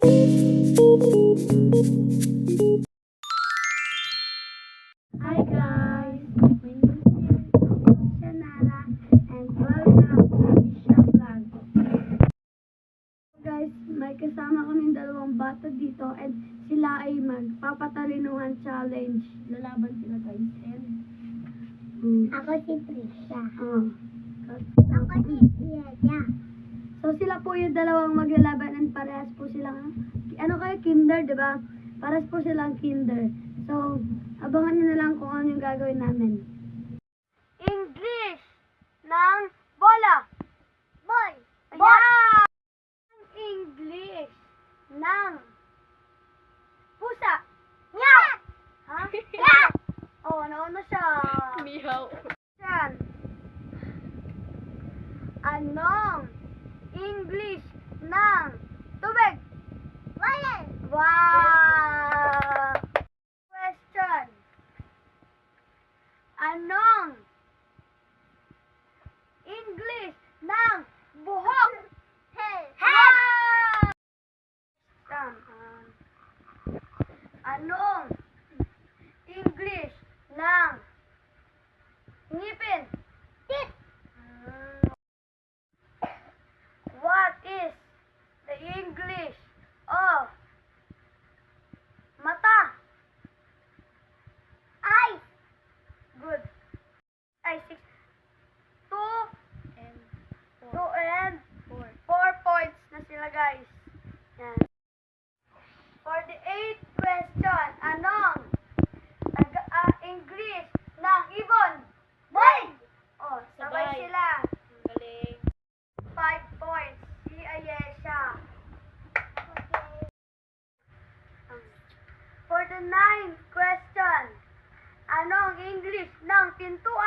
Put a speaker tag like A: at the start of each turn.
A: Hi guys! My name is Shanara and welcome to Misha Vlog. Guys, may kasama kaming dalawang bata dito and sila ay magpapatalinuhan challenge. Lalaban sila guys and mm,
B: Ako si Trisha.
A: ah,
B: Ako si Yaya.
A: So sila po yung dalawang maglalaban and parehas po silang ano kayo kinder, 'di ba? Parehas po silang kinder. So abangan niyo na lang kung ano yung gagawin namin. English ng bola.
B: Boy.
A: Ayan! English ng pusa.
B: Yak!
A: Ha?
B: Yak!
A: Oh, nauna siya.
C: Mihaw.
A: Yan. Anong English ng tubig?
B: Wayan!
A: Wow! Question. Anong English ng buhok?
B: Hey!
A: Wow! Question. ah, Anong English ng ngipin?
B: Tit!
A: Mm. What is the English of mata?
B: Eyes!
A: Good. Ay, six. Two,
C: And
A: two and
C: four.
A: four points na sila, guys. Yan. For the eighth question, anong taga, ah, English ng ibon?
B: Boy!
A: Oh, sabay
C: Sabay.
A: sila.
C: Ang galing.
A: Five points. Si Ayesha. For the ninth question, anong English ng pintuan?